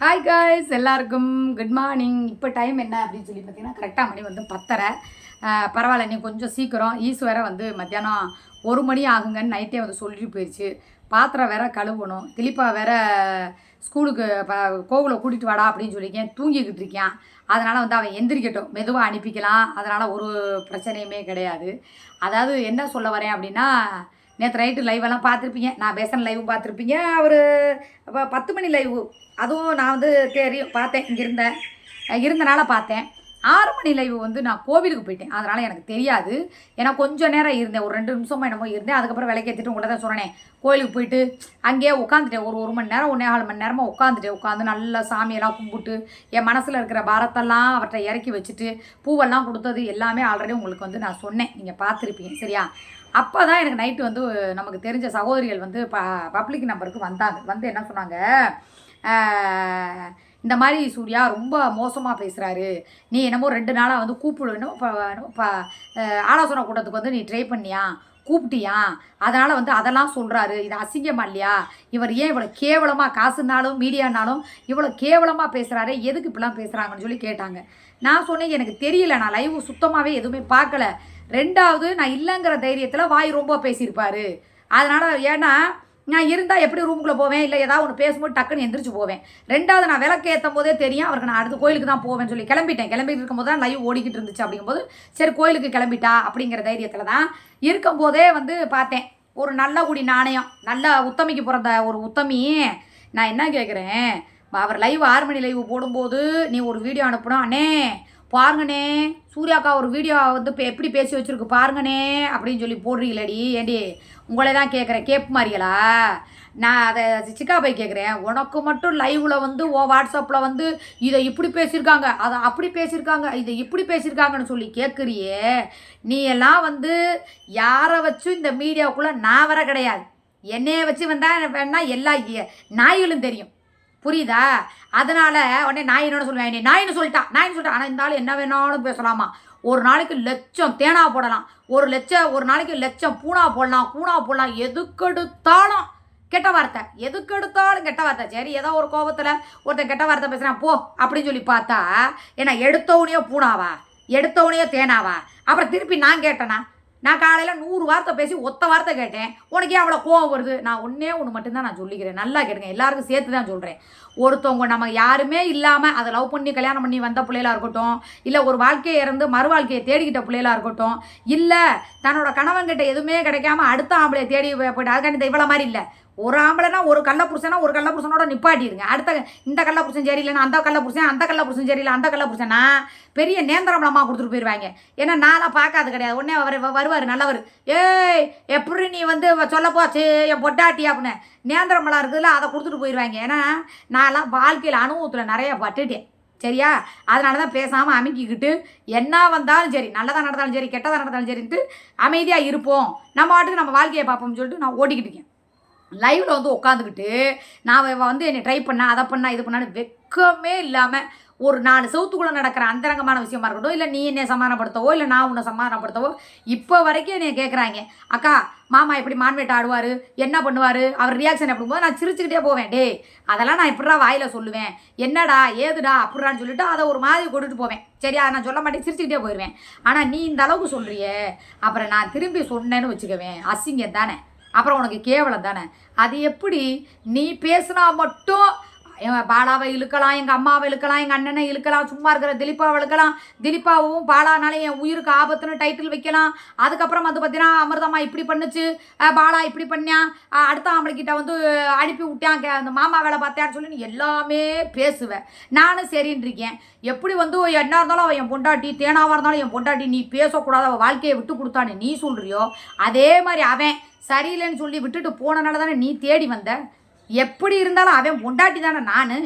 Hi guys எல்லாருக்கும் good morning இப்போ time என்ன அப்படின்னு சொல்லி பார்த்தீங்கன்னா கரெக்டாக மணி வந்து பத்தரை. பரவாயில்ல நீ கொஞ்சம் சீக்கிரம். ஈஸ் வேற வந்து மத்தியானம் ஒரு மணி ஆகுங்கன்னு நைட்டே வந்து சொல்லிட்டு போயிடுச்சு பாத்திரம் வேற கழுவணும். திலிப்பா வேற ஸ்கூலுக்கு ப கோகுலை கூட்டிகிட்டு வாடா அப்படின்னு சொல்லியிருக்கேன் தூங்கிக்கிட்டு இருக்கேன் அதனால் வந்து அவன் எந்திரிக்கட்டும். மெதுவாக அனுப்பிக்கலாம். அதனால் ஒரு பிரச்சனையுமே கிடையாது. அதாவது என்ன சொல்ல வரேன் அப்படின்னா நேற்று நைட்டு லைவெல்லாம் பார்த்துருப்பீங்க. நான் பேசுகிற லைவ் பார்த்துருப்பீங்க. அவர் பத்து மணி லைவு அதுவும் நான் வந்து தெரியும் பார்த்தேன் இங்கே இருந்தேன். இருந்தனால பார்த்தேன். ஆறு மணி லைவ் வந்து நான் கோவிலுக்கு போயிட்டேன். அதனால் எனக்கு தெரியாது. ஏன்னா கொஞ்சம் நேரம் இருந்தேன். ஒரு ரெண்டு நிமிஷமாக என்னமோ இருந்தேன். அதுக்கப்புறம் விளக்கேற்றிட்டு உங்களை தான் சொன்னேன். கோயிலுக்கு போயிட்டு அங்கேயே உட்காந்துட்டேன் ஒரு ஒரு மணி நேரம் ஒன்றே கால் மணி நேரமாக உட்காந்துட்டேன் உட்காந்து நல்லா சாமியெல்லாம் கும்பிட்டு என் மனசில் இருக்கிற பாரத்தெல்லாம் அவற்றை இறக்கி வச்சுட்டு பூவெல்லாம் கொடுத்தது எல்லாமே ஆல்ரெடி உங்களுக்கு வந்து நான் சொன்னேன். நீங்கள் பார்த்துருப்பீங்க. சரியா? அப்போ தான் எனக்கு நைட்டு வந்து நமக்கு தெரிஞ்ச சகோதரிகள் வந்து ப பப்ளிக் நம்பருக்கு வந்தாங்க. வந்து என்ன சொன்னாங்க? இந்த மாதிரி சூர்யா ரொம்ப மோசமாக பேசுகிறாரு நீ என்னமோ ரெண்டு நாளாக வந்து கூப்பிடுவேன்னு இப்போ ஆலோசனை கூட்டத்துக்கு வந்து நீ ட்ரை பண்ணியா? கூப்பிட்டியா? அதனால் வந்து அதெல்லாம் சொல்கிறாரு இது அசிங்கமா இல்லையா? இவர் ஏன் இவ்வளோ கேவலமாக காசுனாலும் மீடியானாலும் இவ்வளோ கேவலமாக பேசுகிறாரு எதுக்கு இப்படிலாம் பேசுகிறாங்கன்னு சொல்லி கேட்டாங்க. நான் சொன்னேன் எனக்கு தெரியல. நான் லைவ் சுத்தமாகவே எதுவுமே பார்க்கல. ரெண்டாவது நான் இல்லைங்கிற தைரியத்தில் வாய் ரொம்ப பேசியிருப்பார். அதனால் ஏன்னா நான் இருந்தால் எப்படி ரூமுக்குள்ளே போவேன்? இல்லை ஏதாவது ஒன்று பேசும்போது டக்குன்னு எந்திரிச்சு போவேன். ரெண்டாவது நான் விளக்கு ஏற்றும் போதே தெரியும் அவருக்கு நான் அடுத்த கோயிலுக்கு தான் போவேன்னு சொல்லி கிளம்பிட்டேன். கிளம்பிட்டு இருக்கும்போது தான் லைவ் ஓடிக்கிட்டு இருந்துச்சு அப்படிங்கும்போது சரி கோயிலுக்கு கிளம்பிட்டா அப்படிங்கிற தைரியத்தில் தான் இருக்கும்போதே வந்து பார்த்தேன். ஒரு நல்ல குடி நாணயம் நல்ல உத்தமிக்கு பிறந்த ஒரு உத்தமி. நான் என்ன கேட்குறேன் அவர் லைவ் ஆறு மணி லைவ் போடும்போது நீ ஒரு வீடியோ அனுப்பணும் அண்ணே பாருங்கண்ணே சூர்யாக்கா ஒரு வீடியோ வந்து இப்போ எப்படி பேசி வச்சுருக்கு பாருங்கண்ணே அப்படின்னு சொல்லி போடுறீங்களடி. ஏண்டி உங்களை தான் கேட்குறேன் கேப் மாதிரிகளா நான் அதை சிக்கா போய் கேட்குறேன் உனக்கு மட்டும் லைவில் வந்து ஓ வாட்ஸ்அப்பில் வந்து இதை இப்படி பேசியிருக்காங்க அதை அப்படி பேசியிருக்காங்க இதை இப்படி பேசியிருக்காங்கன்னு சொல்லி கேட்குறியே நீ எல்லாம் வந்து யாரை வச்சும் இந்த மீடியாவுக்குள்ளே நான் வர கிடையாது. என்னையை வச்சு வந்தால் வேணா எல்லா நாய்களும் தெரியும். புரியுதா? அதனால உடனே நான் என்னோட சொல்லுவேன் நீ நாயின்னு சொல்லிட்டா. நாயின்னு சொல்லிட்டேன் ஆனால் இந்த என்ன வேணாலும் பேசலாமா? ஒரு நாளைக்கு லட்சம் தேனா போடலாம். ஒரு லட்சம் ஒரு நாளைக்கு லட்சம் பூனா போடலாம். பூனா போடலாம். எதுக்கெடுத்தாலும் கெட்ட வார்த்தை. எதுக்கெடுத்தாலும் கெட்ட வார்த்தை. சரி ஏதோ ஒரு கோபத்தில் ஒருத்தன் கெட்ட வார்த்தை பேசுகிறான் போ அப்படின்னு சொல்லி பார்த்தா ஏன்னா எடுத்தவனையோ பூனாவா? எடுத்தவனையோ தேனாவா? அப்புறம் திருப்பி நான் கேட்டேனா? நான் காலையில் நூறு வார்த்தை பேசி ஒத்த வார்த்தை கேட்டேன். உனக்கு ஏன் அவ்வளோ கோவம் வருது. நான் ஒன்றே ஒன்று மட்டும்தான் நான் சொல்லிக்கிறேன். நல்லா கேட்டுங்க. எல்லாருக்கும் சேர்த்து தான் சொல்கிறேன் ஒருத்தவங்க நம்ம யாருமே இல்லாமல் அதை லவ் பண்ணி கல்யாணம் பண்ணி வந்த பிள்ளைகளாக இருக்கட்டும் இல்லை ஒரு வாழ்க்கையை இறந்து மறு வாழ்க்கையை தேடிக்கிட்ட பிள்ளைகளாக இருக்கட்டும் இல்லை தன்னோட கணவன்கிட்ட எதுவுமே கிடைக்காம அடுத்த ஆம்பளை தேடி போயிட்டு அதுக்காண்டி இந்த இவ்வளோ மாதிரி இல்லை. ஒரு ஆம்பளைனா ஒரு கள்ள புருஷனா ஒரு கள்ள புருஷனோட நிப்பாட்டிடுங்க. அடுத்த இந்த கள்ள புருஷன் சரியில்லைன்னா அந்த கள்ள புருஷன் அந்த கள்ள புருஷன் சரியில்லை அந்த கள்ள புருஷனா? பெரிய நேந்திரமலமாக கொடுத்துட்டு போயிடுவாங்க ஏன்னா நான்லாம் பார்க்காது கிடையாது. உடனே அவர் வருவார் நல்லவர். ஏய் எப்படி நீ வந்து சொல்லப்போ சே என் பொட்டாட்டி அப்படின்னு. நேந்திரமலம் இருக்குதுல்ல அதை கொடுத்துட்டு போயிடுவாங்க ஏன்னா நான்லாம் வாழ்க்கையில் அனுபவத்தில் நிறைய பட்டுட்டேன். சரியா? அதனால தான் பேசாமல் அமைக்கிக்கிட்டு என்ன வந்தாலும் சரி நல்லதாக நடந்தாலும் சரி கெட்டதாக நடந்தாலும் சரின்ட்டு அமைதியாக இருப்போம். நம்ம வாட்டுக்கு நம்ம வாழ்க்கையை பார்ப்போம்னு சொல்லிட்டு நான் ஓடிக்கிட்டு இருக்கேன். லைவில் வந்து உட்காந்துக்கிட்டு நான் வந்து என்னை ட்ரை பண்ணால் அதை பண்ணால் இது பண்ணான்னு வெக்கமே இல்லாமல் ஒரு நாலு சவுத்துக்குள்ளே நடக்கிற அந்தரங்கமான விஷயமா இருக்கட்டும் இல்லை நீ என்னை சமாதானப்படுத்தவோ இல்லை நான் உன்னை சமாதானப்படுத்தவோ இப்போ வரைக்கும் என்னை கேட்குறாங்க அக்கா மாமா இப்படி மான்வேட்டை ஆடுவார்? என்ன பண்ணுவார்? அவர் ரியாக்ஷன் அப்படிங்கும்போது போது நான் சிரிச்சுக்கிட்டே போவேன். டே அதெல்லாம் நான் எப்படிடா வாயில் சொல்லுவேன்? என்னடா ஏதுடா அப்படிடான்னு சொல்லிட்டு அதை ஒரு மாதிரி கொண்டுட்டு போவேன். சரி அதை நான் சொல்ல மாட்டேன் சிரிச்சுக்கிட்டே போயிடுவேன் ஆனால் நீ இந்த அளவுக்கு சொல்கிறியே அப்புறம் நான் திரும்பி சொன்னேன்னு வச்சுக்கவேன். அசிங்கம் தானே? அப்புறம் உனக்கு கேவலம் தானே? அது எப்படி? நீ பேசுனா மட்டும் என் பாலாவை இழுக்கலாம் எங்கள் அம்மாவை இழுக்கலாம் எங்கள் அண்ணனை இழுக்கலாம் சும்மா இருக்கிற திலீப்பாவை இழுக்கலாம் திலீப்பாவும் பாலானாலே என் உயிருக்கு ஆபத்துன்னு டைட்டில் வைக்கலாம். அதுக்கப்புறம் வந்து பார்த்தீங்கன்னா அமிர்தம்மா இப்படி பண்ணுச்சு பாலா இப்படி பண்ணியான் அடுத்த ஆம்பளைக்கிட்ட வந்து அனுப்பி விட்டான் கே- அந்த மாமா வேலை பார்த்தான்னு சொல்லி நீ எல்லாமே பேசுவேன் நானும் சரின்னு இருக்கேன். எப்படி வந்து என்ன இருந்தாலும் அவள் என் பொண்டாட்டி தேனாவாக இருந்தாலும் என் பொண்டாட்டி நீ பேசக்கூடாது அவள் வாழ்க்கையை விட்டு கொடுத்தான்னு நீ சொல்கிறியோ அதே மாதிரி அவன் சரியில்லைன்னு சொல்லி விட்டுட்டு போனனால தானே நீ தேடி வந்த? எப்படி இருந்தாலும் அவன் பொண்டாட்டி தானே நான்.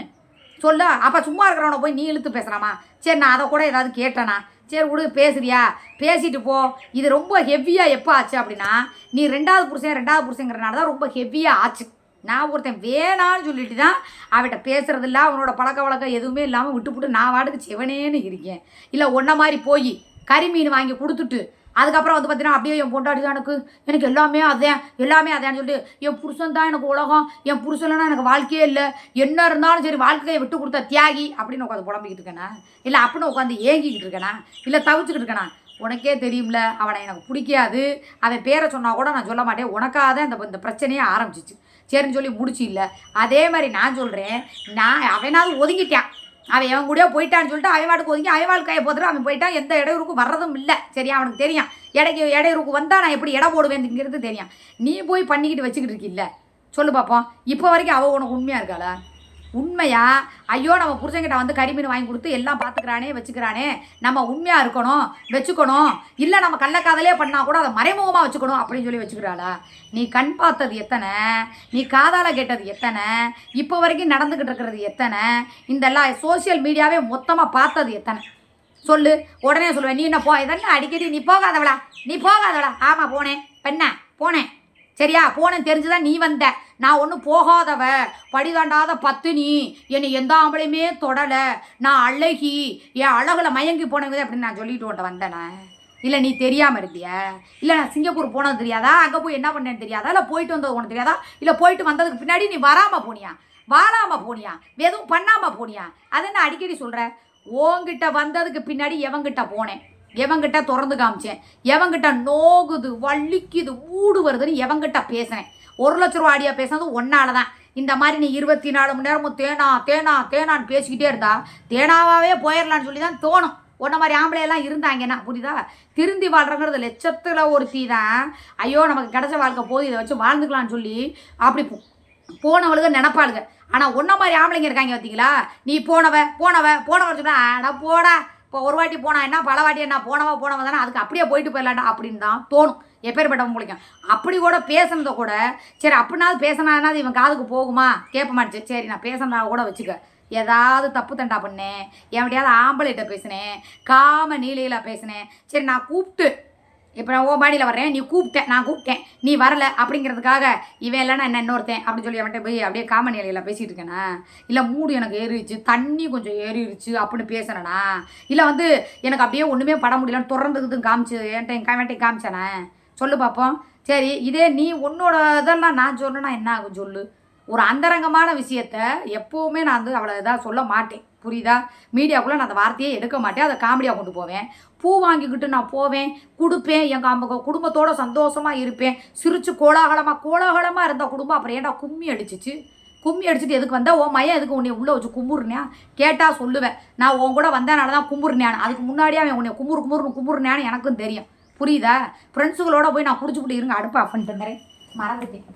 சொல்ல அப்போ சும்மா இருக்கிறவனை போய் நீ இழுத்து பேசுகிறாமா சரி நான் அதை கூட ஏதாவது கேட்டேனா? சரி விடு பேசுறியா? பேசிட்டு போ. இது ரொம்ப ஹெவியாக எப்போ ஆச்சு அப்படின்னா நீ ரெண்டாவது புருஷன் ரெண்டாவது புருஷங்கிறனால தான் ரொம்ப ஹெவியாக ஆச்சு. நான் ஒருத்தன் வேணான்னு சொல்லிட்டு தான் அவட்ட பேசுறதில்ல அவனோட பழக்க வழக்கம் எதுவுமே இல்லாமல் விட்டுப்புட்டு நான் வாட்டுக்கு செவனேன்னு இருக்கேன். இல்லை ஒன்றை மாதிரி போய் கறி மீன் வாங்கி கொடுத்துட்டு அதுக்கப்புறம் வந்து பார்த்தீங்கன்னா அப்படியே என் பொண்டாட்டி தான் எனக்கு எனக்கு எல்லாமே அதான் எல்லாமே அதான்னு சொல்லிட்டு என் புருஷன் தான் எனக்கு உலகம் என் புருஷன்லாம் எனக்கு வாழ்க்கையே இல்லை. என்ன இருந்தாலும் சரி வாழ்க்கையை விட்டு கொடுத்த தியாகி அப்படின்னு உட்காந்து புலம்பிக்கிட்டு இருக்கேனா? இல்லை அப்படின்னு உட்காந்து ஏங்கிக்கிட்டு இருக்கேனா? இல்லை தவிச்சுக்கிட்டு இருக்கேனா? உனக்கே தெரியும்ல அவனை எனக்கு பிடிக்காது. அவன் பேரை சொன்னால் கூட நான் சொல்ல மாட்டேன். உனக்காக தான் இந்த இந்த பிரச்சனையே ஆரம்பிச்சிச்சு. சரின்னு சொல்லி முடிச்சு இல்லை. அதே மாதிரி நான் சொல்கிறேன் நான் அவனாவது ஒதுங்கிட்டான். அவன் எவன் கூடயோ போயிட்டான்னு சொல்லிட்டு அவன் வாட்டுக்கு ஒதுங்கி அவன் வாழ்க்கையை போத்துட்டு அவன் போயிட்டான். எந்த இடையூறுக்கும் வர்றதும் இல்லை. சரியா அவனுக்கு தெரியும். இடைக்கு இடையூறுக்கு வந்தால் நான் எப்படி இடம் போடுவேங்கிறது தெரியும். நீ போய் பண்ணிக்கிட்டு வச்சுக்கிட்டு இருக்கில்ல. சொல்லு பார்ப்போம் இப்போ வரைக்கும் அவள் உனக்கு உண்மையாக இருக்காளா? உண்மையா? ஐயோ நம்ம புருஷங்கிட்ட வந்து கறிமீன் வாங்கி கொடுத்து எல்லாம் பார்த்துக்கிறானே வச்சுக்கிறானே. நம்ம உண்மையாக இருக்கணும் வச்சுக்கணும். இல்லை நம்ம கள்ளக்காதலே பண்ணால் கூட அதை மறைமுகமாக வச்சுக்கணும் அப்படின்னு சொல்லி வச்சுக்கிறாளா? நீ கண் பார்த்தது எத்தனை? நீ காதால் கேட்டது எத்தனை? இப்போ வரைக்கும் நடந்துக்கிட்டு இருக்கிறது எத்தனை? இந்த எல்லாம் சோஷியல் மீடியாவே மொத்தமாக பார்த்தது எத்தனை? சொல்லு. உடனே சொல்லுவேன் நீ என்ன போ இதெல்லாம் அடிக்கடி நீ போகாதவளா? நீ போகாதவளா? ஆமாம் போனேன். பெண்ணே போனேன். சரியா? போனேன் தெரிஞ்சுதான் நீ வந்த? நான் ஒன்றும் போகாதவ. படிதாண்டாத பத்துனி என்னை எந்த ஆம்பளையுமே தொடலை. நான் அழகி. என் அழகில் மயங்கி போனது அப்படின்னு நான் சொல்லிட்டு உன்ட்ட வந்தேனே இல்லை நீ தெரியாமல் இருந்தியா? இல்லை நான் சிங்கப்பூர் போனது தெரியாதா? அங்கே போய் என்ன பண்ணேன்னு தெரியாதா? இல்லை போயிட்டு வந்தது உனக்கு தெரியாதா? இல்லை போயிட்டு வந்ததுக்கு பின்னாடி நீ வராமல் போனியா? வாழாமல் போனியா? எதுவும் பண்ணாமல் போனியா? அதை நான் அடிக்கடி சொல்கிறேன் ஓங்கிட்ட வந்ததுக்கு பின்னாடி எவங்கிட்ட போனேன்? எவங்கிட்ட திறந்து காமிச்சேன். எவங்கிட்ட நோகுது வலிக்குது மூடு வருதுன்னு எவங்கிட்ட பேசினேன். ஒரு லட்ச ரூபா ஆடியா பேசினது ஒன்னால தான் இந்த மாதிரி நீ இருபத்தி நாலு மணி நேரமும் தேனா தேனா தேனான்னு பேசிக்கிட்டே இருந்தா தேனாவே போயிடலான்னு சொல்லி தான் தோணும். உன்ன மாதிரி ஆம்பளையெல்லாம் இருந்தாங்கன்னா புரியுதா? திருந்தி வாழ்றங்கிறது லட்சத்தில் ஒரு தீ தான். ஐயோ நமக்கு கிடைச்ச வாழ்க்கை போது இதை வச்சு வாழ்ந்துக்கலான்னு சொல்லி அப்படி போனவளுக்கு நினப்பாளுங்க ஆனால் ஒன்றை மாதிரி ஆம்பளைங்க இருக்காங்க பார்த்தீங்களா நீ போனவ போனவ போனவ சொன்னா அட போடா இப்போ ஒரு வாட்டி போனா என்ன? பல வாட்டி என்ன? போனவா போனவா தானே? அதுக்கு அப்படியே போயிட்டு போயிடலாண்டா அப்படின்னு தான் தோணும். எப்பேற்பட்டவங்க பிடிக்கும் அப்படி கூட பேசுனதை கூட சரி அப்படின்னாவது பேசினாது இவன் காதுக்கு போகுமா? கேட்ப மாட்டேச்சு சரி நான் பேசினா கூட வச்சுக்க. ஏதாவது தப்பு தண்டா பண்ணேன். எவன்டையாவது ஆம்பளைகிட்ட பேசினேன். காம நீலையில் பேசினேன். சரி நான் கூப்பிட்டு இப்போ நான் ஓ பாடியில் வர்றேன் நீ கூப்பிட்டேன் நான் கூப்பிட்டேன் நீ வரலை அப்படிங்கிறதுக்காக இவன் இல்லைனா என்ன இன்னொருத்தன் அப்படின்னு சொல்லி அவன்கிட்ட போய் அப்படியே காமன் நிலையில் பேசிகிட்டு இருக்கேனா? இல்லை மூடு எனக்கு ஏறிடுச்சு தண்ணி கொஞ்சம் ஏறிடுச்சு அப்படின்னு பேசுனேனா? இல்லை வந்து எனக்கு அப்படியே ஒன்றுமே பட முடியலன்னு தொடர்ந்துக்கிட்டு காமிச்சு என்கிட்ட கமெண்ட்டை காமிச்சானே? சொல்லு பார்ப்போம் சரி இதே நீ உன்னோட இதெல்லாம் நான் சொல்லணும்னா என்ன ஆகும் சொல்லு? ஒரு அந்தரங்கமான விஷயத்த எப்போவுமே நான் வந்து அவளை இதாக சொல்ல மாட்டேன். புரியுதா? மீடியாக்குள்ளே நான் அந்த வார்த்தையே எடுக்க மாட்டேன். அதை காமெடியாக கொண்டு போவேன். பூ வாங்கிக்கிட்டு நான் போவேன் கொடுப்பேன் எங்கள் அம்மா குடும்பத்தோட சந்தோஷமாக இருப்பேன். சிரித்து கோலாகலமாக கோலாகலமாக இருந்த குடும்பம் அப்புறம் ஏன்டா கும்மி அடிச்சிச்சு? கும்மி அடிச்சுட்டு எதுக்கு வந்தால் ஓ மையம் எதுக்கு உன்னை உள்ளே வச்சு கும்புறினியா கேட்டால் சொல்லுவேன். நான் உன் கூட வந்தனால தான் கும்புறினேன் அதுக்கு முன்னாடியே அவன் உன்னை கும்புறு கும்புறுன்னு கும்புறுனியான்னு எனக்கும் தெரியும். புரியுதா? ஃப்ரெண்ட்ஸுகளோட போய் நான் குடிச்சுக்கிட்டு இருங்க. அடுப்பு ஆஃப் பண்ணிட்டு மறந்துட்டேன்.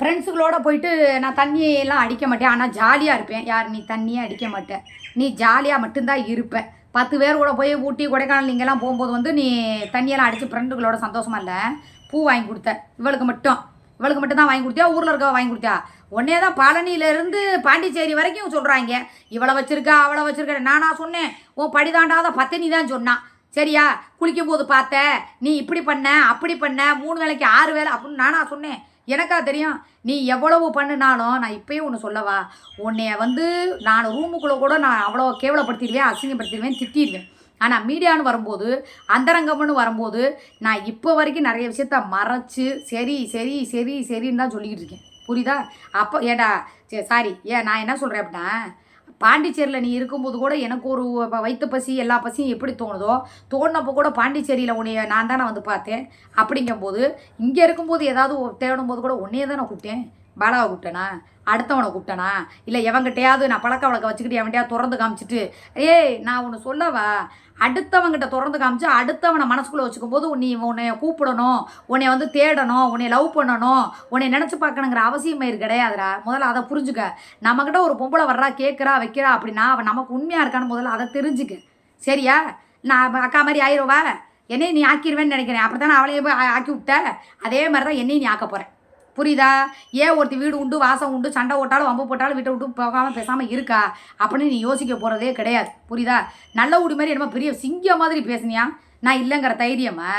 ஃப்ரெண்ட்ஸுகளோட போயிட்டு நான் தண்ணியெல்லாம் அடிக்க மாட்டேன். ஆனால் ஜாலியாக இருப்பேன். யார் நீ தண்ணியே அடிக்க மாட்டேன் நீ ஜாலியாக மட்டும்தான் இருப்பேன் பத்து பேர் கூட போய் ஊட்டி கொடைக்கானல் நீங்கள்லாம் போகும்போது வந்து நீ தண்ணியெல்லாம் அடித்து ஃப்ரெண்டுகளோட சந்தோஷமா இல்லை. பூ வாங்கி கொடுத்த. இவளுக்கு மட்டும். இவளுக்கு மட்டும் தான் வாங்கி கொடுத்தியா? ஊரில் இருக்க வாங்கி கொடுத்தியா? உடனே தான் பழனியிலேருந்து பாண்டிச்சேரி வரைக்கும் சொல்கிறாங்க இவளை வச்சிருக்கா அவளை வச்சிருக்க. நானா சொன்னேன். உன் படிதாண்டாத பத்தினி தான் சொன்னான் சரியா? குளிக்கும் போது பார்த்த. நீ இப்படி பண்ண அப்படி பண்ண. மூணு வேளைக்கு ஆறு வேலை அப்படின்னு நானா சொன்னேன். எனக்கா தெரியும். நீ எவ்வளவு பண்ணினாலும் நான் இப்பயும் ஒன்று சொல்லவா? உன்னைய வந்து நான் ரூமுக்குள்ளே கூட நான் அவ்வளோ கேவலப்படுத்திடுவேன் அசிங்கப்படுத்திடுவேன் திட்டிடுவேன். ஆனால் மீடியான்னு வரும்போது அந்தரங்கம்னு வரும்போது நான் இப்போ வரைக்கும் நிறைய விஷயத்த மறைச்சு சரி சரி சரி சரின்னு தான் சொல்லிக்கிட்டு இருக்கேன். புரியுதா? அப்போ ஏடா சரி சாரி ஏன் நான் என்ன சொல்கிறேன் அப்படின்னா பாண்டிச்சேரியில் நீ இருக்கும்போது கூட எனக்கு ஒரு வயிற்று பசி எல்லா பசியும் எப்படி தோணுதோ தோணுனப்போ கூட பாண்டிச்சேரியில் உன்னைய நான் தானே வந்து பார்த்தேன். அப்படிங்கும்போது இங்கே இருக்கும்போது ஏதாவது தேடும் போது கூட உன்னையே தானே கூப்பிட்டேன். பாலாவை கூப்பிட்டேனா? அடுத்தவனை கூப்பிட்டேனா? இல்லை எவங்கிட்டையாவது நான் பழக்க வழக்க வச்சுக்கிட்டு எவன்கிட்டயாவது திறந்து காமிச்சிட்டு ஏய் நான் ஒன்று சொல்லவா? அடுத்தவங்கிட்ட திறந்து காமிச்சு அடுத்தவனை மனசுக்குள்ளே வச்சுக்கும் போது நீ உன்னை கூப்பிடணும் உன்னை வந்து தேடணும் உன்னை லவ் பண்ணணும் உன்னை நினச்சி பார்க்கணுங்கிற அவசியம் இது கிடையாதுடா. முதல்ல அதை புரிஞ்சுக்க. நம்மக்கிட்ட ஒரு பொம்பளை வர்றா கேட்குறா வைக்கிறா அப்படின்னா அவன் நமக்கு உண்மையாக இருக்கான்னு முதல்ல அதை தெரிஞ்சுக்க. சரியா? நான் அக்கா மாதிரி ஆயிருவா? என்னையும் நீ ஆக்கிடுவேன்னு நினைக்கிறேன். அப்படி தானே அவளையே ஆக்கி விட்ட? அதே மாதிரி தான் என்னையும் நீ ஆக்க போகிறேன் புரியுதா? ஏன் ஒருத்தி வீடு உண்டு வாசம் உண்டு சண்டை போட்டாலும் வம்பு போட்டாலும் வீட்டை விட்டு போகாமல் பேசாமல் இருக்கா? அப்படின்னு நீ யோசிக்க போகிறதே கிடையாது. புரியுதா? நல்ல ஊடி மாதிரி என்னமோ பெரிய சிங்கம் மாதிரி பேசுனியா? நான் இல்லைங்கிற தைரியமா?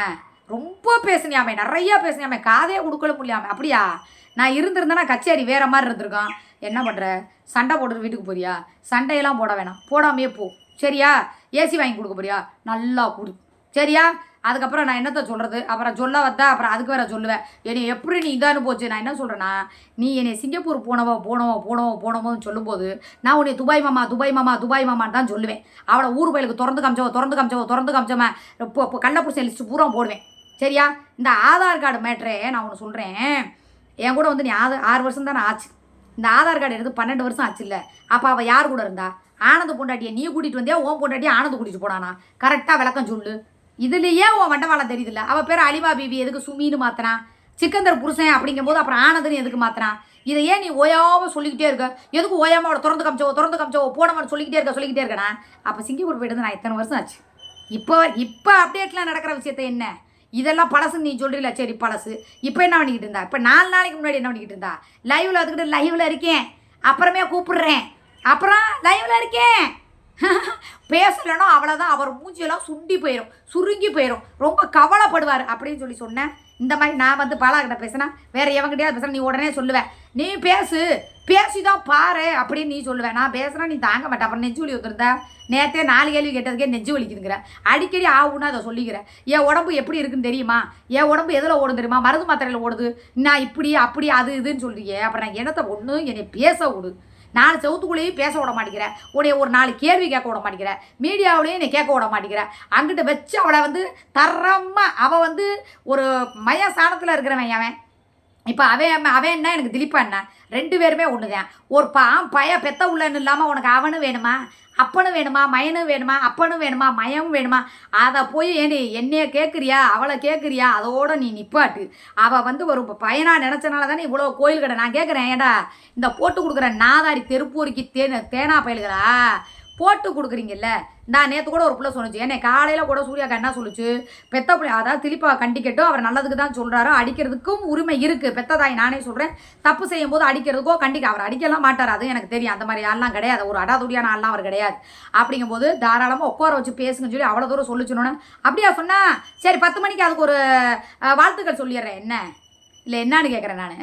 ரொம்ப பேசுனியாமே நிறையா பேசுனியாமே காதே கொடுக்கல முடியாம அப்படியா? நான் இருந்திருந்தேன்னா கச்சேரி வேறு மாதிரி இருந்திருக்கான் என்ன பண்ணுற சண்டை போட்டுட்டு வீட்டுக்கு போறியா? சண்டையெல்லாம் போட வேணாம். போடாமையே போ. சரியா? ஏசி வாங்கி கொடுக்க போறியா? நல்லா கொடு. சரியா? அதுக்கப்புறம் நான் என்னத்த சொல்கிறது அப்புறம் சொல்ல வந்தா அப்புறம் அதுக்கு வேற சொல்லுவேன். என்னை எப்படி நீ இதான்னு போச்சு? நான் என்ன சொல்கிறேன்னா நீ என்னை சிங்கப்பூர் போனவோ போனவோ போனவோ போனவோன்னு சொல்லும்போது நான் உன்னை துபாய் மாமா துபாய் மாமா துபாய் மாமான்னு தான் சொல்லுவேன். அவளை ஊர் பயிலுக்கு திறந்து காமிச்சவோ திறந்து காமிச்சவோ திறந்து காமிச்சவன் இப்போ இப்போ கள்ளப்புடிச்ச லிஸ்ட்டு பூரா போடுவேன். சரியா? இந்த ஆதார் கார்டு மேட்ரே நான் ஒன்று சொல்கிறேன் என் கூட வந்து நீ ஆறு ஆறு வருஷம் தானே ஆச்சு. இந்த ஆதார் கார்டு எடுத்து பன்னெண்டு வருஷம் ஆச்சு இல்லை. அப்போ அவள் யார் கூட இருந்தா? ஆனந்த பொண்டாட்டியை நீ கூட்டிகிட்டு வந்தியா? ஓன் பொண்டாட்டியை ஆனந்த கூட்டிகிட்டு போனானா? கரெக்டாக விளக்கம் சொல்லு. இதுலேயே உன் வண்டவாளம் தெரியுதுல்ல? அவள் பேர் அலிமா பிபி எதுக்கு சுமின்னு மாத்தினான் சிக்கந்தர் புருஷன் அப்படிங்கும்போது அப்புறம் ஆனதுன்னு எதுக்கு மாத்தினான் இதை ஏன் நீ ஓயாமல் சொல்லிக்கிட்டே இருக்க? எதுக்கு ஓயாமல் அவளை திறந்து காமிச்சவோ திறந்து காமிச்சவோ போனவன் சொல்லிக்கிட்டே இருக்க சொல்லிக்கிட்டே இருக்கேனா அப்போ சிங்கப்பூர் போயிட்டு நான் இத்தனை வருஷம் ஆச்சு? இப்போ இப்போ அப்டேட்லாம் நடக்கிற விஷயத்த என்ன? இதெல்லாம் பழசுன்னு நீ சொல்கிறீல சரி பழசு. இப்போ என்ன பண்ணிக்கிட்டு இருந்தா? இப்போ நாலு நாளைக்கு முன்னாடி என்ன பண்ணிக்கிட்டு இருந்தா? லைவில் அதுக்கிட்ட லைவில் இருக்கேன். அப்புறமே கூப்பிடுறேன். அப்புறம் லைவில் இருக்கேன். பேசலைன்னா அவ்வளோதான் அவர் மூஞ்சியெல்லாம் சுண்டி போயிடும் சுருங்கி போயிடும் ரொம்ப கவலைப்படுவார் அப்படின்னு சொல்லி சொன்னேன். இந்த மாதிரி நான் வந்து பாலாக்கிட்ட பேசினா வேறு எவங்கிட்டயாவது பேசுகிறேன் நீ உடனே சொல்லுவேன் நீ பேசு பேசிதான் பாரு அப்படின்னு நீ சொல்லுவேன் நான் பேசுனா நீ தாங்க மாட்டேன் அப்புறம் நெஞ்சு வலி வந்துருந்தா? நேற்றே நாலு கேள்வி கேட்டதுக்கே நெஞ்சு வலிக்குதுங்கிற. அடிக்கடி ஆகுன்னு அதை சொல்லிக்கிறேன் என் உடம்பு எப்படி இருக்குன்னு தெரியுமா? என் உடம்பு எதில் ஓடும் தெரியுமா? மருந்து மாத்திரையில் ஓடுது. நான் இப்படி அப்படி அது இதுன்னு சொல்கிறீங்க அப்புறம் நான் என்னத்தை ஒன்று என்னை பேச விடு. நாலு செவத்துக்குள்ளேயும் பேச விட மாட்டேங்கிறேன் உடைய ஒரு நாலு கேள்வி கேட்க விட மாட்டேங்கிறேன் மீடியாவிலையும் நீ கேட்க விட மாட்டேங்கிறேன் அங்கிட்ட வச்சு அவளை வந்து தரமாக அவள் வந்து ஒரு மய சாணத்தில் இருக்கிறவன் அவன். இப்போ அவன் அவன் என்ன எனக்கு திலீப்பா என்ன? ரெண்டு பேருமே ஒன்று தான் ஒரு பா பய பெத்த உள்ளன்னு இல்லாமல் உனக்கு அவனும் வேணுமா? அப்பனும் வேணுமா மயனும் வேணுமா அப்பனும் வேணுமா மயமும் வேணுமா? அதை போய் ஏனி என்னைய கேட்குறியா அவளை கேட்குறியா அதோட நீ நிப்பாட்டு. அவள் வந்து ஒரு பையனாக நினச்சனால தானே இவ்வளோ கோயில் கடை நான் கேட்குறேன் ஏடா இந்த போட்டு கொடுக்குற நாதாரி தெருப்பூரிக்கு தேன தேனா பயில்களா? போட்டு கொடுக்குறீங்கல்ல? நான் நேற்று கூட ஒரு பிள்ளை சொன்னுச்சு. என்னை காலையில் கூட சூர்யாக்கா என்ன சொல்லுச்சு. பெத்த பிள்ளை அதாவது திருப்பா கண்டிக்கட்டும். அவர் நல்லதுக்கு தான் சொல்கிறாரோ அடிக்கிறதுக்கும் உரிமை இருக்குது பெத்த தாய் நானே சொல்கிறேன் தப்பு செய்யும் போது அடிக்கிறதுக்கோ கண்டிக்க அவர் அடிக்கலாம் மாட்டார். அது எனக்கு தெரியும். அந்த மாதிரி ஆள்லாம் கிடையாது. ஒரு அடாதுடியான ஆள்லாம் அவர் கிடையாது. அப்படிங்கும்போது தாராளமாக உட்கார வச்சு பேசுங்கன்னு சொல்லி அவ்வளோ தூரம் சொல்லிச்சுனோன்னு அப்படியா சொன்னால் சரி பத்து மணிக்கு அதுக்கு ஒரு வாழ்த்துக்கள் சொல்லிடுறேன். என்ன? இல்லை என்னான்னு கேட்குறேன் நான்.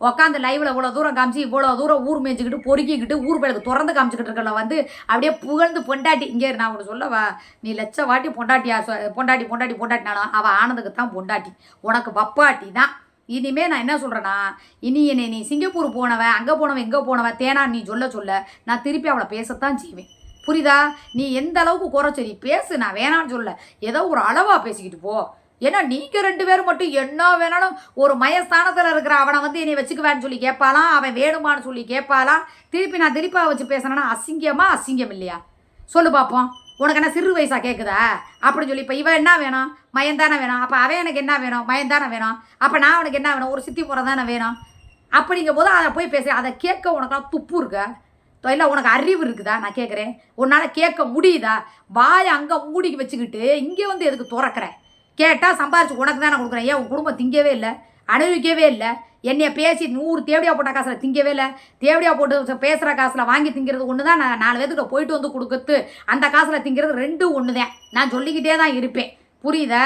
உட்காந்து லைவில் இவ்வளோ தூரம் காமிச்சு இவ்வளோ தூரம் ஊர் மேய்ச்சிக்கிட்டு பொறுக்கிக்கிட்டு ஊர் பேருக்கு திறந்து காமிச்சிக்கிட்டு இருக்கல வந்து அப்படியே புகழ்ந்து பொண்டாட்டி. இங்கே நான் உனக்கு சொல்லவா நீ லட்ச வாட்டி பொண்டாட்டியா சொ- பொண்டாட்டி பொண்டாட்டி பொண்டாட்டினாலும் அவள் ஆனந்துக்கு தான் பொண்டாட்டி. உனக்கு பப்பாட்டி தான். இனிமே நான் என்ன சொல்கிறேன்னா இனி என்னை நீ சிங்கப்பூர் போனவன் அங்கே போனவன் எங்கே போனவன் தேனா நீ சொல்ல சொல்ல நான் திருப்பி அவளை பேசத்தான் செய்வேன். புரியுதா? நீ எந்த அளவுக்கு குறைச்சரி பேசு நான் வேணான்னு சொல்ல. ஏதோ ஒரு அளவாக பேசிக்கிட்டு போ. ஏன்னா நீங்கள் ரெண்டு பேரும் மட்டும் என்ன வேணாலும் ஒரு மயஸ்தானத்தில் இருக்கிற அவனை வந்து என்னை வச்சுக்குவேன்னு சொல்லி கேட்பாலாம் அவன் வேணுமான்னு சொல்லி கேட்பாலாம் திருப்பி நான் திருப்பா வச்சு பேசுனேன்னா அசிங்கமா அசிங்கம் இல்லையா? சொல்லு பார்ப்போம் உனக்கு என்ன சிறு வயசாக கேட்குதா அப்படின்னு சொல்லி இப்போ இவன் என்ன வேணும்? மயந்தானே வேணும். அப்போ அவன் எனக்கு என்ன வேணும்? மயந்தானே வேணும். அப்போ நான் உனக்கு என்ன வேணும்? ஒரு சித்தி முறை தானே வேணும்? அப்படிங்கும் போது அதை போய் பேச. அதை கேட்க உனக்கெல்லாம் துப்பு இருக்கா? இல்லை உனக்கு அறிவு இருக்குதா? நான் கேட்குறேன் உன்னால் கேட்க முடியுதா? வாயை அங்கே மூடிக்கு வச்சுக்கிட்டு இங்கே வந்து எதுக்கு துறக்கிற? கேட்டால் சம்பாரிச்சு உனக்கு தான் நான் கொடுக்குறேன். ஏன் உன் குடும்பம் திங்கவே இல்லை? அனுபவிக்கவே இல்லை. என்னைய பேசி நூறு தேவடியாக போட்ட காசில் திங்கவே இல்லை. தேவடியாக போட்டு பேசுகிற காசில் வாங்கி திங்கிறது ஒன்று தான் நான் நாலு பேத்துக்கிட்ட போயிட்டு வந்து கொடுக்குறது அந்த காசில் திங்கிறது ரெண்டும் ஒன்று தான் நான் சொல்லிக்கிட்டே தான் இருப்பேன். புரியுதா?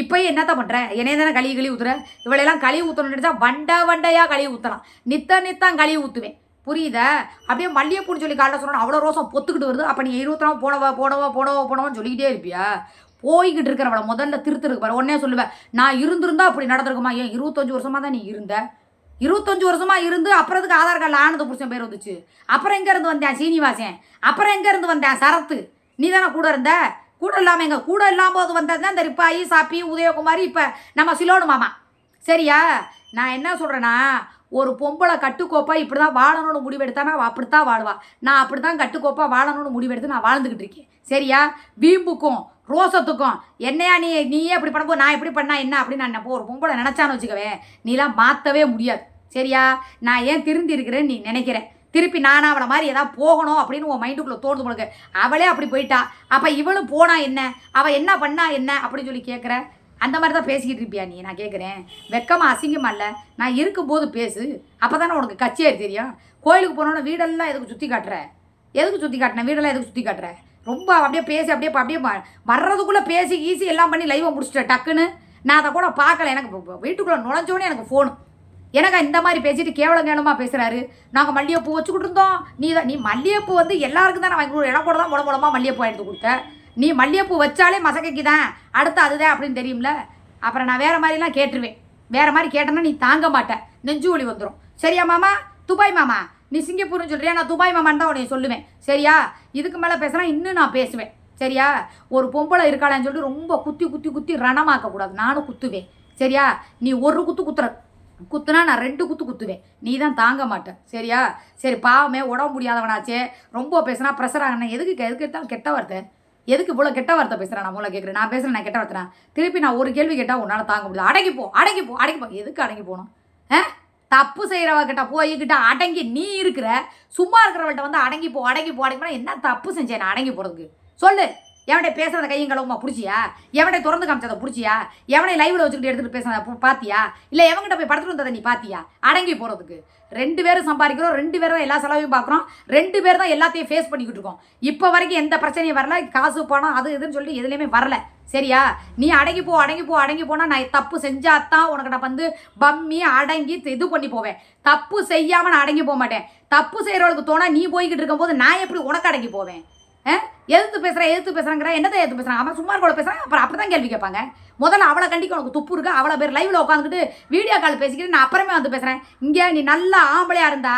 இப்போயும் என்னத்த பண்ணுறேன் என்னைய தானே கழுவி கழுவி ஊற்றுற இவளையெல்லாம் கழுவி ஊற்றணும்னு நினச்சா வண்டை வண்டையாக கழுவி ஊற்றலாம் நித்த நித்தம் கழுவி ஊற்றுவேன் புரியுதா? அப்படியே மல்லிகைப்பூன்னு சொல்லி காலைல சொன்னோம் அவ்வளோ ரோசம் பொத்துக்கிட்டு வருது. அப்போ நீ இருபத்தி நாள் போனவா போனவா போனவா போனவான்னு சொல்லிக்கிட்டே இருப்பியா? போய்கிட்டு இருக்கிறவளை முதல்ல திருத்திருக்கு பாரு. உடனே சொல்லுவேன் நான் இருந்திருந்தா அப்படி நடந்திருக்குமா? ஏன் இருபத்தஞ்சு வருஷமா தான் நீ இருந்த? இருபத்தஞ்சு வருஷமா இருந்து அப்புறத்துக்கு ஆதார் கார்டில் ஆனந்த புருஷன் பேர் வந்துச்சு? அப்புறம் எங்கேருந்து வந்தேன் சீனிவாசன்? அப்புறம் எங்கேருந்து வந்தேன் சரத்து? நீ தானே கூட இருந்த? கூட இல்லாமல் எங்கள் கூட இல்லாமல் போது வந்தது தான் இந்த ரிப்பாயி சாப்பி உதயகுமாரி இப்போ நம்ம சிலோனு மாமா. சரியா? நான் என்ன சொல்கிறேன்னா ஒரு பொம்பளை கட்டுக்கோப்பா இப்படி தான் வாழணும்னு முடிவெடுத்தா நான் அப்படித்தான் வாழ்வா. நான் அப்படி தான் கட்டுக்கோப்பா வாழணும்னு முடிவெடுத்து நான் வாழ்ந்துக்கிட்டு இருக்கேன். சரியா? வீம்புக்கும் ரோசத்துக்கும் என்னையா நீ நீயே இப்படி பண்ணும்போது நான் இப்படி பண்ணா என்ன? அப்படின்னு நான் ஒரு பொம்பளை நினச்சான்னு வச்சுக்கவே நீலாம் மாற்றவே முடியாது. சரியா? நான் ஏன் திருந்தி இருக்கிறேன்னு நீ நினைக்கிறேன் திருப்பி நானும் அவளை மாதிரி ஏதாவது போகணும் அப்படின்னு உன் மைண்டுக்குள்ளே தோணுது உனக்கு. அவளே அப்படி போயிட்டா. அப்போ இவளும் போனா என்ன? அவள் என்ன பண்ணா என்ன? அப்படின்னு சொல்லி கேட்குற அந்த மாதிரி தான் பேசிக்கிட்டு இருப்பியா நீ? நான் கேட்குறேன் வெக்கமாக அசிங்கமாக இல்லை. நான் இருக்கும்போது பேசு. அப்போ தானே உனக்கு கச்சேரி தெரியும். கோயிலுக்கு போனோன்னா வீடெல்லாம் எதுக்கு சுற்றி காட்டுற? எதுக்கு சுற்றி காட்டின? வீடெல்லாம் எதுக்கு சுற்றி காட்டுற? ரொம்ப அப்படியே பேசி அப்படியே அப்படியே வர்றதுக்குள்ளே பேசி ஈஸி எல்லாம் பண்ணி லைவை முடிச்சிட்ட டக்குன்னு நான் அதை கூட பார்க்கல. எனக்கு வீட்டுக்குள்ளே நுழைஞ்சோடனே எனக்கு ஃபோனு எனக்கு இந்த மாதிரி பேசிட்டு கேவலம் கேவலமாக பேசுகிறாரு நாங்கள் மல்லிகைப்பூ வச்சுக்கிட்டு இருந்தோம். நீ தான் நீ மல்லிகைப்பூ வந்து எல்லாருக்கும் தான் நான் வாங்கி கொடு. இடம் கூட தான் முட மூலமாக மல்லிகைப்பூ எடுத்து கொடுத்தேன் நீ மல்லிகைப்பூ வச்சாலே மசக்கைக்கு தான் அடுத்து அதுதான் அப்படின்னு தெரியும்ல? அப்புறம் நான் வேறு மாதிரிலாம் கேட்டுருவேன். வேறு மாதிரி கேட்டேன்னா நீ தாங்க மாட்டேன் நெஞ்சு ஒளி வந்துடும் சரியா மாமா? துபாய் மாமா? நீ சிங்கப்பூர்னு சொல்கிறியா நான் துபாய் மாமான் தான் உன்னை சொல்லுவேன். சரியா? இதுக்கு மேலே பேசுனா இன்னும் நான் பேசுவேன். சரியா? ஒரு பொம்பளை இருக்காளான்னு சொல்லிட்டு ரொம்ப குத்தி குத்தி குத்தி ரணமாக்கக்கூடாது நானும் குத்துவேன். சரியா? நீ ஒரு குத்து குத்துற. குத்துனா நான் ரெண்டு குத்து குத்துவேன். நீ தான் தாங்க மாட்டேன் சரியா? சரி பாவமே உடம்பு முடியாதவனாச்சே. ரொம்ப பேசுனா ப்ரெஷர் ஆகணும் எதுக்கு எதுக்கு எடுத்தாலும் கெட்ட வார்த்தை? எதுக்கு இவ்வளோ கெட்ட வார்த்தை பேசுகிறேன் நான் மூலம் கேட்குறேன் நான் பேசுகிறேன் நான் கெட்ட வார்த்தை திருப்பி நான் ஒரு கேள்வி கேட்டால் உன்னால் தாங்க முடியாது. அடங்கி போ அடங்கி போ அடங்கி போ. எதுக்கு அடங்கி போகணும்? ஆ? தப்பு செய்கிறவ கிட்ட போய்கிட்ட அடங்கி நீ இருக்கிற சும்மா இருக்கிறவள்கிட்ட வந்து அடங்கி போ அடங்கி போ அடங்கி போனால் என்ன தப்பு செஞ்சேன்? நான் அடங்கி போகிறதுக்கு சொல்லு. எவனை பேசுறத கையும் களவுமா பிடிச்சியா? எவனை திறந்து காமிச்சதை பிடிச்சியா? எவனை லைவில் வச்சுக்கிட்டு எடுத்துகிட்டு பேசுகிறத பார்த்தியா பாத்தியா? இல்ல போய் படுத்துட்டு வந்ததை நீ பாத்தியா? அடங்கி போகிறதுக்கு ரெண்டு பேரும் சம்பாதிக்கிறோம் ரெண்டு பேரும் தான் எல்லா செலவையும் பார்க்குறோம் ரெண்டு பேர் தான் எல்லாத்தையும் ஃபேஸ் பண்ணிக்கிட்டு இருக்கோம். இப்போ வரைக்கும் எந்த பிரச்சனையும் வரல காசு பணம் அது இதுன்னு சொல்லிட்டு எதுலேயுமே வரல. சரியா? நீ அடங்கி போ அடங்கி போ அடங்கி போனால் நான் தப்பு செஞ்சாதான் உனக்கு நான் வந்து பம்மி அடங்கி இது பண்ணி போவேன். தப்பு செய்யாமல் நான் அடங்கி போக மாட்டேன். தப்பு செய்கிறவளுக்கு தோணா நீ போய்கிட்டு இருக்கும்போது நான் எப்படி உனக்கு அடங்கி போவேன்? ஆ? எதிர்த்து பேசுகிறேன் எதிர்த்து பேசுகிறேங்கிற என்னதை எதிர்த்து பேசுகிறாங்க அவன் சும்மா கூட பேசுகிறான் அப்புறம் அப்படி தான் கேள்வி கேட்பாங்க. முதல்ல அவளை கண்டிக்க உனக்கு துப்பு இருக்கு? அவளை பேர் லைவில் உட்காந்துக்கிட்டு வீடியோ கால் பேசிக்கிட்டு நான் அப்புறமே வந்து பேசுகிறேன் இங்கே நீ நல்லா ஆம்பளையாக இருந்தா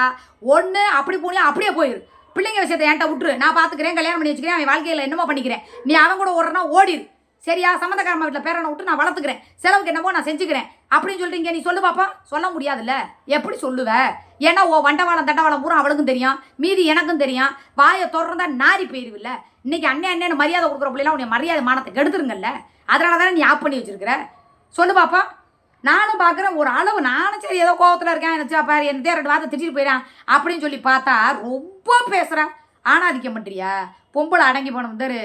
ஒன்று அப்படி போனியா அப்படியே போயிரு. பிள்ளைங்க விஷயத்தை என்கிட்ட விட்டுரு. நான் பார்த்துக்கிறேன் கல்யாணம் பண்ணி வச்சுக்கிறேன் அவன் வாழ்க்கையில் என்னமோ பண்ணிக்கிறேன். நீ அவன் கூட ஓடுறனா ஓடிடு சரியா? சம்மந்தக்காரமா வீட்டில் பேரனை விட்டு நான் வளர்த்துக்கிறேன். செலவுக்கு என்னமோ நான் செஞ்சுக்கிறேன். அப்படின்னு சொல்லிட்டு இங்கே நீ சொல்லு பாப்பா. சொல்ல முடியாதுல்ல. எப்படி சொல்லுவ? ஏன்னா ஓ வண்டவாளம் தண்டவாளம் பூரா அவளுக்கும் தெரியும். மீதி எனக்கும் தெரியும். வாயை தொடர்ந்தா நாரி போயிருவில்ல. இன்னைக்கு அண்ணன் அண்ணன் மரியாதை கொடுக்குற பிள்ளைலாம் உன்னை மரியாதை மானத்தை கெடுத்துருங்கல்ல. அதனால தானே நீ ஆஃப் பண்ணி வச்சிருக்கிற? சொல்லு பாப்பா. நானும் பார்க்குறேன் ஒரு அளவு நானும் சரி ஏதோ கோவத்தில் இருக்கேன் நினச்சா பாரு என் ரெண்டு வார்த்தை திட்டிட்டு போயிடான் அப்படின்னு சொல்லி பார்த்தா ரொம்ப பேசுகிறேன் ஆணாதிக்க மாட்டியா பொம்பளை அடங்கி போன வந்து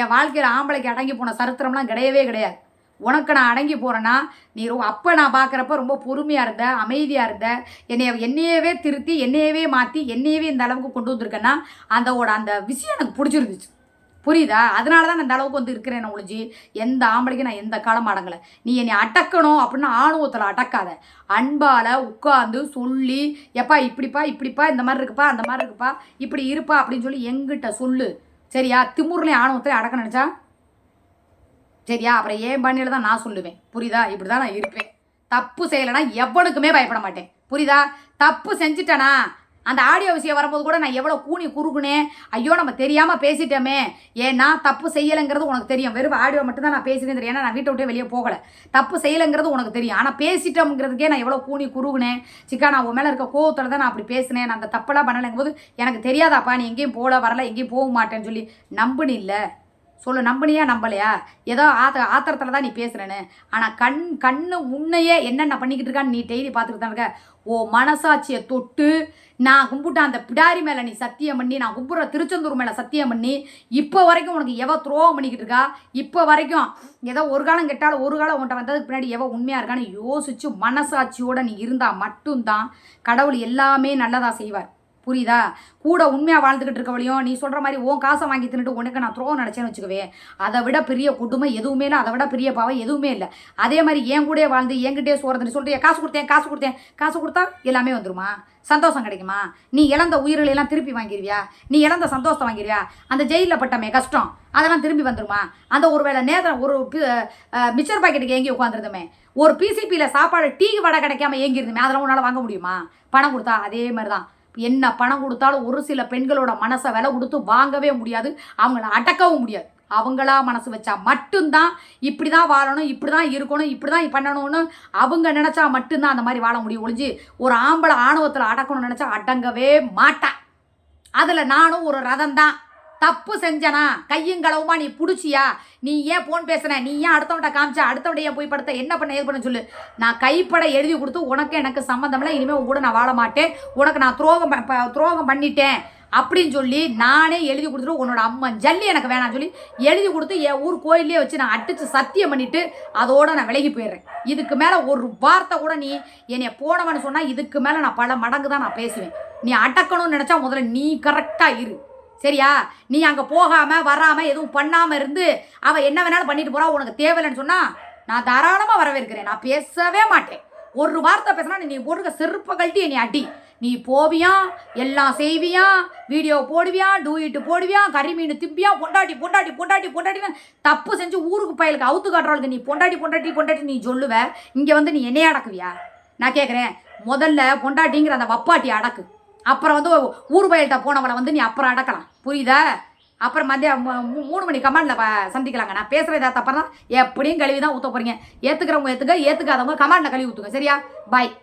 என் வாழ்க்கையில் ஆம்பளைக்கு அடங்கி போன சரித்திரம்லாம் கிடையவே கிடையாது. உனக்கு நான் அடங்கி போகிறேன்னா நீ ரொம்ப அப்போ நான் பார்க்குறப்ப ரொம்ப பொறுமையாக இருந்த அமைதியாக இருந்த என்னைய என்னையவே திருத்தி என்னையவே மாற்றி என்னையவே இந்த அளவுக்கு கொண்டு வந்திருக்கேன்னா அந்த அந்த விஷயம் எனக்கு பிடிச்சிருந்துச்சு. புரியுதா? அதனால தான் நான் இந்த அளவுக்கு வந்து இருக்கிறேன் ஒழிஞ்சு எந்த ஆம்பளைக்கும் நான் எந்த காலம் அடங்கலை. நீ என்னை அடக்கணும் அப்படின்னு ஆணவத்தில் அடக்காத. அன்பால் உட்காந்து சொல்லி எப்பா இப்படிப்பா இப்படிப்பா இந்த மாதிரி இருக்குப்பா அந்த மாதிரி இருக்குப்பா இப்படி இருப்பா அப்படின்னு சொல்லி எங்கிட்ட சொல்லு. சரியா? திமுருளையும் ஆணவத்தையும் அடக்க நினச்சா? சரியா? அப்புறம் ஏன் பண்ணியில் தான் நான் சொல்லுவேன். புரியுதா? இப்படி தான் நான் இருப்பேன். தப்பு செய்யலைன்னா எவனுக்குமே பயப்பட மாட்டேன். புரியுதா? தப்பு செஞ்சுட்டேனா அந்த ஆடியோ விஷயம் வரும்போது கூட நான் எவ்வளோ கூனி குறுக்குனேன் ஐயோ நம்ம தெரியாமல் பேசிட்டோமே. ஏன்னா தப்பு செய்யலைங்கிறது உனக்கு தெரியும். வெறும் ஆடியோ மட்டும்தான் நான் பேசினேன் தெரியும். ஏன்னா நான் வீட்டை விட்டே வெளியே போகலை. தப்பு செய்யலைங்கிறது உனக்கு தெரியும். ஆனால் பேசிட்டோங்கிறதுக்கே நான் எவ்வளோ கூனி குறுகுனேன் சிக்கா நான் உன் மேலே இருக்க கோவத்தில் தான் நான் அப்படி பேசினேன். நான் அந்த தப்பெல்லாம் பண்ணலைங்கும் போது எனக்கு தெரியாதாப்பா நீ எங்கேயும் போகல வரல எங்கேயும் போக மாட்டேன்னு சொல்லி நம்புனி இல்லை. சொல்லு நம்புனியா நம்பலையா? ஏதோ ஆத்த ஆத்திரத்தில் தான் நீ பேசுகிறேன்னு ஆனால் கண் கண்ணு முன்னையே என்னென்ன பண்ணிக்கிட்டு இருக்கான்னு நீ டெய்லி பார்த்துட்டு தான் இருக்க. ஓ மனசாட்சியை தொட்டு நான் கும்பிட்ட அந்த பிடாரி மேலே நீ சத்தியம் பண்ணி நான் கும்பிட்ற திருச்செந்தூர் மேலே சத்தியம் பண்ணி இப்போ வரைக்கும் உனக்கு எவ துரோகம் பண்ணிக்கிட்டு இருக்கா? இப்போ வரைக்கும் ஏதோ ஒரு காலம் கெட்டாலும் ஒரு காலம் உன்ட்ட வந்ததுக்கு பின்னாடி எவ உண்மையாக இருக்கான்னு யோசிச்சு மனசாட்சியோட நீ இருந்தால் மட்டும்தான் கடவுள் எல்லாமே நல்லதாக செய்வார். புரியுதா? கூட உண்மையாக வாழ்ந்துக்கிட்டு இருக்கவளையும் நீ சொல்கிற மாதிரி உன் காசை வாங்கி தின்னுட்டு உனக்கு நான் துரோகம் நினச்சேன்னு வச்சுக்கவே அதை விட பெரிய கொடுமை எதுவுமே இல்லை. அதை விட பெரிய பாவம் எதுவுமே இல்லை. அதே மாதிரி என் கூடயே வாழ்ந்து என்கிட்டே சோறதுன்னு சொல்லிட்டு காசு கொடுத்தேன் காசு கொடுத்தேன் காசு கொடுத்தா எல்லாமே வந்துருமா? சந்தோஷம் கிடைக்குமா? நீ இழந்த உயிர்களை எல்லாம் திருப்பி வாங்கிடுவியா நீ இழந்த சந்தோஷத்தை வாங்கிடுவியா அந்த ஜெயிலில் பட்டமே கஷ்டம் அதெல்லாம் திரும்பி வந்துருமா? அந்த ஒரு வேளை நேரம் ஒரு மிச்சர் பாக்கெட்டுக்கு ஏங்கி உட்காந்துருந்தோமே ஒரு பிசிபியில் சாப்பாடு டீ வடை கிடைக்காம ஏங்கியிருந்தோமே அதெல்லாம் உன்னால் வாங்க முடியுமா? பணம் கொடுத்தா அதே மாதிரி தான் என்ன பணம் கொடுத்தாலும் ஒரு சில பெண்களோட மனசை விலை கொடுத்து வாங்கவே முடியாது. அவங்கள அடக்கவும் முடியாது. அவங்களா மனசு வச்சா மட்டும்தான் இப்படி தான் வாழணும் இப்படி தான் இருக்கணும் இப்படி தான் பண்ணணும்னு அவங்க நினச்சா மட்டும்தான் அந்த மாதிரி வாழ முடியும் ஒழிஞ்சு ஒரு ஆம்பளை ஆணவத்தில் அடக்கணும்னு நினச்சா அடங்கவே மாட்டேன் அதில் நானும் ஒரு ரதம் தான் தப்பு செஞ்சனா கையும் களவுமா நீ பிடிச்சியா? நீ ஏன் ஃபோன் பேசுன? நீ ஏன் அடுத்தவன்ட்ட காமிச்சா? அடுத்தவன்ட்ட ஏன் போய் படுத்த? என்ன பண்ண? ஏது பண்ண சொல்லு. நான் கைப்பட எழுதி கொடுத்து உனக்கு எனக்கு சம்மந்தம் இல்லை. இனிமேல் உன் கூட நான் வாழ மாட்டேன். உனக்கு நான் துரோகம் ப- துரோகம் பண்ணிட்டேன் அப்படின்னு சொல்லி நானே எழுதி கொடுத்துட்டு உன்னோட அம்மன் ஜல்லி எனக்கு வேணாம் சொல்லி எழுதி கொடுத்து என் ஊர் கோயிலே வச்சு நான் அடித்து சத்தியம் பண்ணிட்டு அதோட நான் விலகி போயிடுறேன். இதுக்கு மேலே ஒரு வார்த்தை கூட நீ என்னை போனவன்னு சொன்னால் இதுக்கு மேலே நான் பல மடங்கு தான் நான் பேசுவேன். நீ அடக்கணும்னு நினச்சா முதல்ல நீ கரெக்டாக இரு. சரியா? நீ அங்கே போகாமல் வராமல் எதுவும் பண்ணாமல் இருந்து அவள் என்ன வேணாலும் பண்ணிட்டு போறா உனக்கு தேவையில்லைன்னு சொன்னால் நான் தாராளமாக வரவேற்கிறேன். நான் பேசவே மாட்டேன். ஒரு வார்த்தை பேசினா நீ போட்டுக்க செருப்பை கழட்டி நீ அடி. நீ போவியா? எல்லாம் செய்வியா? வீடியோ போடுவியா? டூயிட்டு போடுவியா? கறி மீன் திம்பியா? பொண்டாட்டி பொண்டாட்டி பொண்டாட்டி பொண்டாட்டின்னு தப்பு செஞ்சு ஊருக்கு பயலுக்கு அவுத்து காட்டுறவளுக்கு நீ பொண்டாட்டி பொண்டாட்டி பொண்டாட்டி நீ சொல்லுவ இங்கே வந்து நீ என்னைய அடக்குவியா? நான் கேட்குறேன் முதல்ல பொண்டாட்டிங்கிற அந்த வப்பாட்டி அடக்கு. அப்புறம் வந்து ஊர் பயல்கிட்ட வந்து நீ அப்புறம் அடக்கலாம். புரியுதா? அப்புறம் மதியம் மூ- மூணு மணி கமாண்டில் சந்திக்கலாங்க. நான் பேசுகிறத தப்பா தான் எப்படியும் கழுவி தான் ஊற்ற போகிறீங்க ஏற்றுக்கிறவங்க ஏற்றுக்க ஏற்றுக்காதவங்க கமாண்டில் கழுவி ஊற்றுங்க சரியா? பாய்